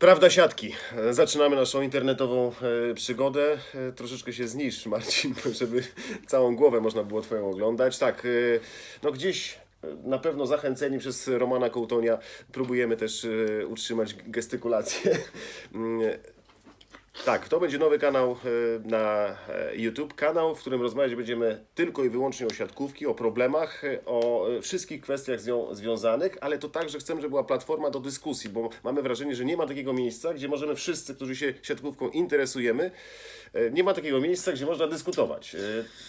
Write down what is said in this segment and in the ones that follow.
Prawda siatki. Zaczynamy naszą internetową e, przygodę. E, Troszeczkę się zniszcz, Marcin, żeby całą głowę można było Twoją oglądać. Tak, e, no gdzieś na pewno zachęceni przez Romana Kołtonia próbujemy też utrzymać gestykulację. Tak, to będzie nowy kanał e, na e, YouTube. Kanał, w którym rozmawiać będziemy tylko i wyłącznie o siatkówki, o problemach, e, o wszystkich kwestiach z nią związanych, ale to także chcemy, żeby była platforma do dyskusji, bo mamy wrażenie, że nie ma takiego miejsca, gdzie możemy wszyscy, którzy się siatkówką interesujemy, nie ma takiego miejsca, gdzie można dyskutować.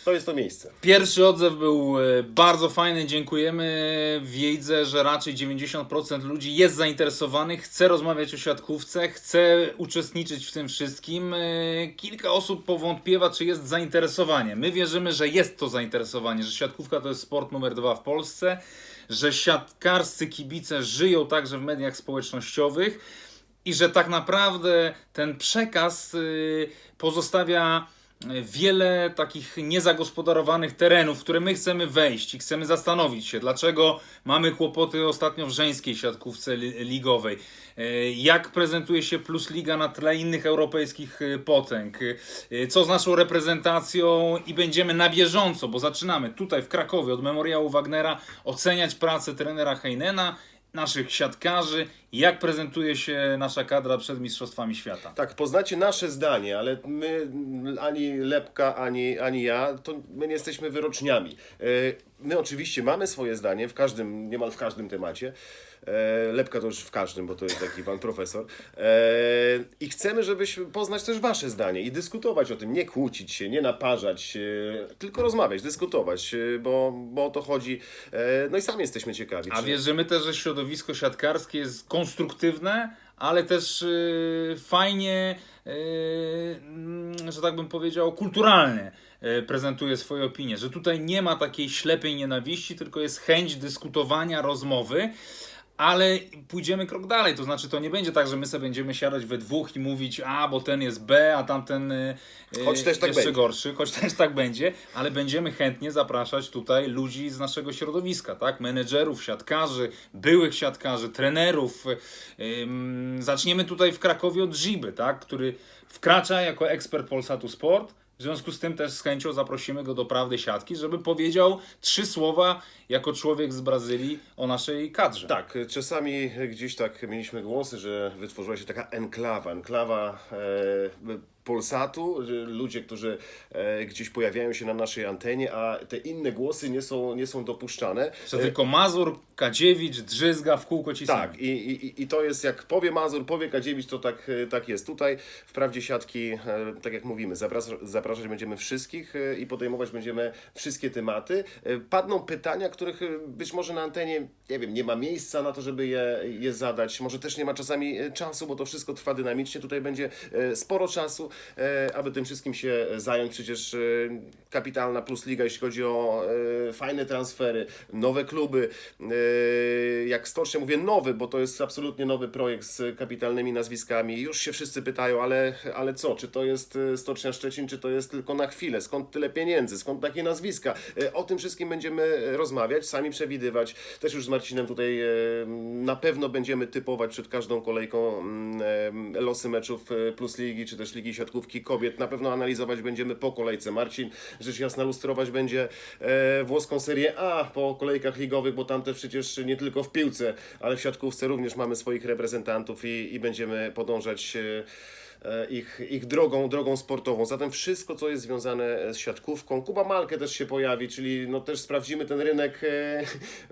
To jest to miejsce. Pierwszy odzew był bardzo fajny, dziękujemy. Widzę, że raczej 90% ludzi jest zainteresowanych, chce rozmawiać o siatkówce, chce uczestniczyć w tym wszystkim. E, Kilka osób powątpiewa, czy jest zainteresowanie. My wierzymy, że jest to zainteresowanie, że siatkówka to jest sport numer dwa w Polsce, że siatkarscy kibice żyją także w mediach społecznościowych i że tak naprawdę ten przekaz y, pozostawia wiele takich niezagospodarowanych terenów, w które my chcemy wejść i chcemy zastanowić się, dlaczego mamy kłopoty ostatnio w żeńskiej siatkówce li- ligowej. Y, Jak prezentuje się Plus Liga na tle innych europejskich y, potęg? Y, Co z naszą reprezentacją? I będziemy na bieżąco, bo zaczynamy tutaj w Krakowie od Memoriału Wagnera oceniać pracę trenera Heinena, naszych siatkarzy, jak prezentuje się nasza kadra przed Mistrzostwami Świata. Tak, poznacie nasze zdanie, ale my, ani Lepka, ani, ani ja, to my nie jesteśmy wyroczniami. E, My oczywiście mamy swoje zdanie w każdym, niemal w każdym temacie. E, Lepka to już w każdym, bo to jest taki pan profesor. E, I chcemy, żebyśmy poznać też wasze zdanie i dyskutować o tym, nie kłócić się, nie naparzać, tylko rozmawiać, dyskutować, bo, bo o to chodzi. No i sami jesteśmy ciekawi. A czy- wierzymy też, że środowisko siatkarskie jest konstruktywne, ale też yy, fajnie, yy, mm, że tak bym powiedział, kulturalnie yy, prezentuje swoje opinie. Że tutaj nie ma takiej ślepej nienawiści, tylko jest chęć dyskutowania, rozmowy. Ale pójdziemy krok dalej, to znaczy to nie będzie tak, że my sobie będziemy siadać we dwóch i mówić, a bo ten jest B, a tamten y, y, Choć też tak jeszcze będzie. gorszy, choć też tak będzie, ale będziemy chętnie zapraszać tutaj ludzi z naszego środowiska, tak? Menedżerów, siatkarzy, byłych siatkarzy, trenerów. Zaczniemy tutaj w Krakowie od Ziby, tak? Który wkracza jako ekspert Polsatu Sport. W związku z tym też z chęcią zaprosimy go do Prawdy Siatki, żeby powiedział trzy słowa jako człowiek z Brazylii o naszej kadrze. Tak, czasami gdzieś tak mieliśmy głosy, że wytworzyła się taka enklawa, enklawa e, Polsatu, ludzie, którzy e, gdzieś pojawiają się na naszej antenie, a te inne głosy nie są, nie są dopuszczane. Że tylko Mazur, Kadziewicz, Drzyzga w kółko ci Tak, i, i, i to jest jak powie Mazur, powie Kadziewicz, to tak, e, tak jest. Tutaj wprawdzie siatki, e, tak jak mówimy, zapras- zapraszać będziemy wszystkich e, i podejmować będziemy wszystkie tematy. E, Padną pytania, których e, być może na antenie, nie wiem, nie ma miejsca na to, żeby je, je zadać. Może też nie ma czasami e, czasu, bo to wszystko trwa dynamicznie. Tutaj będzie e, sporo czasu, e, aby tym wszystkim się zająć. Przecież e, kapitalna plus liga, jeśli chodzi o e, fajne transfery, nowe kluby. E, jak stocznie mówię nowy, bo to jest absolutnie nowy projekt z kapitalnymi nazwiskami. Już się wszyscy pytają, ale, ale co? Czy to jest e, Stocznia Szczecin, czy to jest tylko na chwilę? Skąd tyle pieniędzy? Skąd takie nazwiska? E, O tym wszystkim będziemy rozmawiać, sami przewidywać. Też już z Marcinem tutaj e, na pewno będziemy typować przed każdą kolejką mm, e, losy meczów e, Plus Ligi, czy też Ligi Siatkówki Kobiet. Na pewno analizować będziemy po kolejce. Marcin, rzecz jasna, lustrować będzie e, włoską Serię A po kolejkach ligowych, bo tam też przecież nie tylko w piłce, ale w siatkówce również mamy swoich reprezentantów i, i będziemy podążać e, ich, ich drogą, drogą sportową. Zatem wszystko, co jest związane z siatkówką. Kuba Malkę też się pojawi, czyli no też sprawdzimy ten rynek e,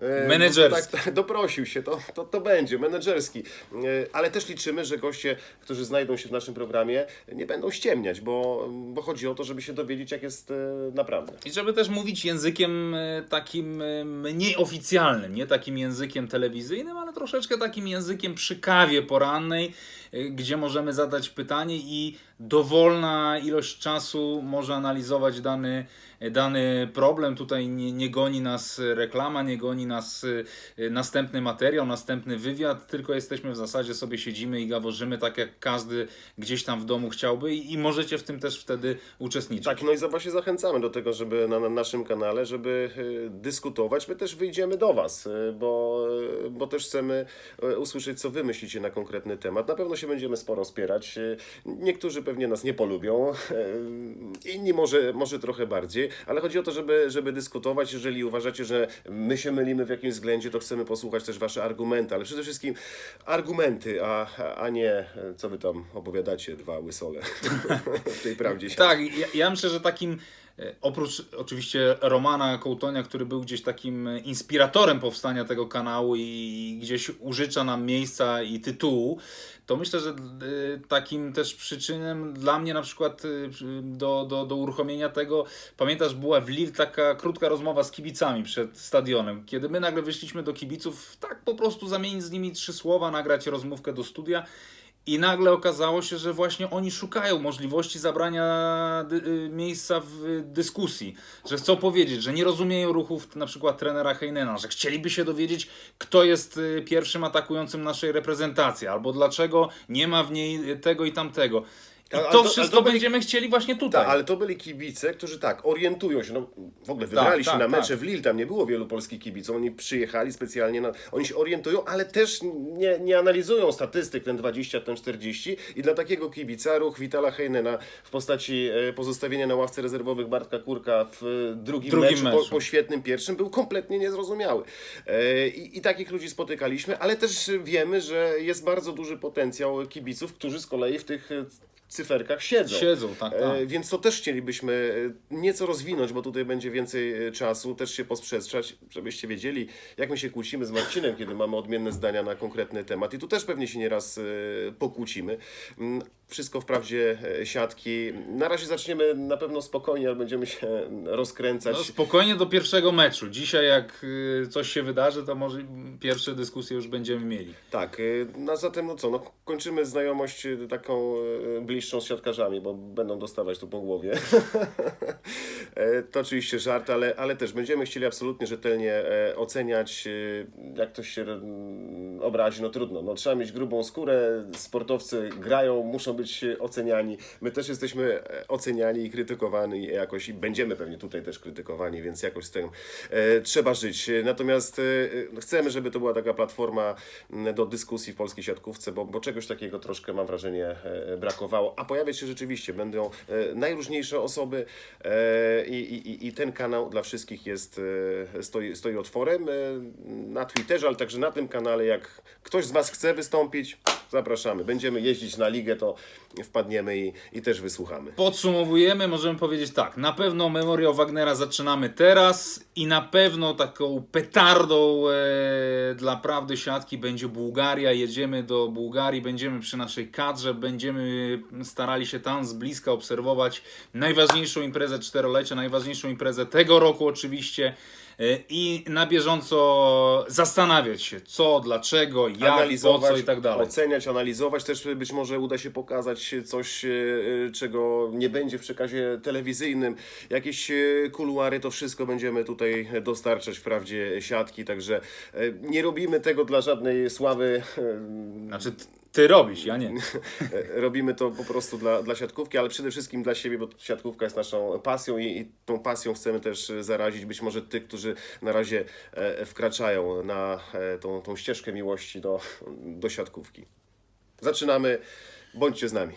e, Menedżerski. Tak, tak, doprosił się, to, to, to będzie, menedżerski. E, Ale też liczymy, że goście, którzy znajdą się w naszym programie, nie będą ściemniać, bo, bo chodzi o to, żeby się dowiedzieć, jak jest e, naprawdę. I żeby też mówić językiem e, takim e, mniej oficjalnym, nie takim językiem telewizyjnym, ale troszeczkę takim językiem przy kawie porannej, e, gdzie możemy zadać pytanie i dowolna ilość czasu może analizować dany, dany problem. Tutaj nie, nie goni nas reklama, nie goni nas y, następny materiał, następny wywiad, tylko jesteśmy w zasadzie sobie siedzimy i gaworzymy tak jak każdy gdzieś tam w domu chciałby i, i możecie w tym też wtedy uczestniczyć. Tak, no i właśnie zachęcamy do tego, żeby na, na naszym kanale, żeby e, dyskutować. My też wyjdziemy do Was, e, bo, e, bo też chcemy e, usłyszeć, co Wy myślicie na konkretny temat. Na pewno się będziemy sporo spierać. E, Niektórzy pewnie nas nie polubią, inni może, może trochę bardziej, ale chodzi o to, żeby, żeby dyskutować. Jeżeli uważacie, że my się mylimy w jakimś względzie, to chcemy posłuchać też Wasze argumenty, ale przede wszystkim argumenty, a, a nie co Wy tam opowiadacie, dwa łysole w tej prawdzie. Tak, ja, ja myślę, że takim oprócz oczywiście Romana Kołtonia, który był gdzieś takim e, inspiratorem powstania tego kanału i gdzieś użycza nam miejsca i tytułu, to myślę, że e, takim też przyczynem dla mnie na przykład e, do, do, do uruchomienia tego, pamiętasz, była w Lille taka krótka rozmowa z kibicami przed stadionem, kiedy my nagle wyszliśmy do kibiców, tak po prostu zamienić z nimi trzy słowa, nagrać rozmówkę do studia i nagle okazało się, że właśnie oni szukają możliwości zabrania y, miejsca w y, dyskusji, że chcą powiedzieć, że nie rozumieją ruchów na przykład trenera Heinena, że chcieliby się dowiedzieć, kto jest y, pierwszym atakującym naszej reprezentacji, albo dlaczego nie ma w niej tego i tamtego. I to to- wszystko to byli- będziemy chcieli właśnie tutaj. Tak, ale to byli kibice, którzy tak, orientują się, no w ogóle wybrali się tak, na tak. mecze w Lille, tam nie było wielu polskich kibiców, oni przyjechali specjalnie, na, oni się orientują, ale też nie, nie analizują statystyk, ten 20, ten 40 i dla takiego kibica ruch Witala Heinena w postaci e, pozostawienia na ławce rezerwowych Bartka Kurka w e, drugim, Drugim meczu, Po, meczu. po świetnym pierwszym był kompletnie niezrozumiały. E, I, I takich ludzi spotykaliśmy, ale też wiemy, że jest bardzo duży potencjał kibiców, którzy z kolei w tych cyferkach siedzą. Siedzą, tak, tak. E, Więc to też chcielibyśmy e, nieco rozwinąć, bo tutaj będzie więcej e, czasu, też się posprzestrzać, żebyście wiedzieli, jak my się kłócimy z Marcinem, kiedy mamy odmienne zdania na konkretny temat. I tu też pewnie się nieraz e, pokłócimy. Mm, Wszystko wprawdzie e, siatki. Na razie zaczniemy na pewno spokojnie, ale będziemy się rozkręcać. No, spokojnie do pierwszego meczu. Dzisiaj jak coś się wydarzy, to może pierwsze dyskusje już będziemy mieli. Tak, no zatem no co, no kończymy znajomość taką y, bliższą z siatkarzami, bo będą dostawać tu po głowie. E, to oczywiście żart, ale, ale też będziemy chcieli absolutnie rzetelnie e, oceniać, y, jak ktoś się mm, obrazi, no trudno, no trzeba mieć grubą skórę, sportowcy grają, muszą być e, oceniani, my też jesteśmy e, oceniani i krytykowani jakoś i będziemy pewnie tutaj też krytykowani, więc jakoś z tym e, trzeba żyć. Natomiast e, chcemy, żeby to była taka platforma m, do dyskusji w polskiej siatkówce, bo, bo czegoś takiego troszkę mam wrażenie e, a pojawiać się rzeczywiście będą e, najróżniejsze osoby e, i, i, i ten kanał dla wszystkich jest, e, stoi, stoi otworem na Twitterze, ale także na tym kanale, jak ktoś z Was chce wystąpić, zapraszamy. Będziemy jeździć na ligę, to wpadniemy i, i też wysłuchamy. Podsumowujemy, możemy powiedzieć tak. Na pewno Memoriał Wagnera zaczynamy teraz i na pewno taką petardą e, dla prawdy siatki będzie Bułgaria. Jedziemy do Bułgarii, będziemy przy naszej kadrze, będziemy starali się tam z bliska obserwować najważniejszą imprezę czterolecia, najważniejszą imprezę tego roku oczywiście. E, I na bieżąco zastanawiać się, co, dlaczego, jak, po co i tak dalej. oceniać, analizować. Też być może uda się pokazać coś, e, e, czego nie będzie w przekazie telewizyjnym. Jakieś kuluary, to wszystko będziemy tutaj dostarczać wprawdzie siatki, także nie robimy tego dla żadnej sławy. Znaczy, ty robisz, ja nie. E, Robimy to po prostu dla, dla siatkówki, ale przede wszystkim dla siebie, bo siatkówka jest naszą pasją i, i tą pasją chcemy też e, zarazić być może tych, którzy na razie e, wkraczają na tą, tą ścieżkę miłości do, do siatkówki. Zaczynamy, bądźcie z nami.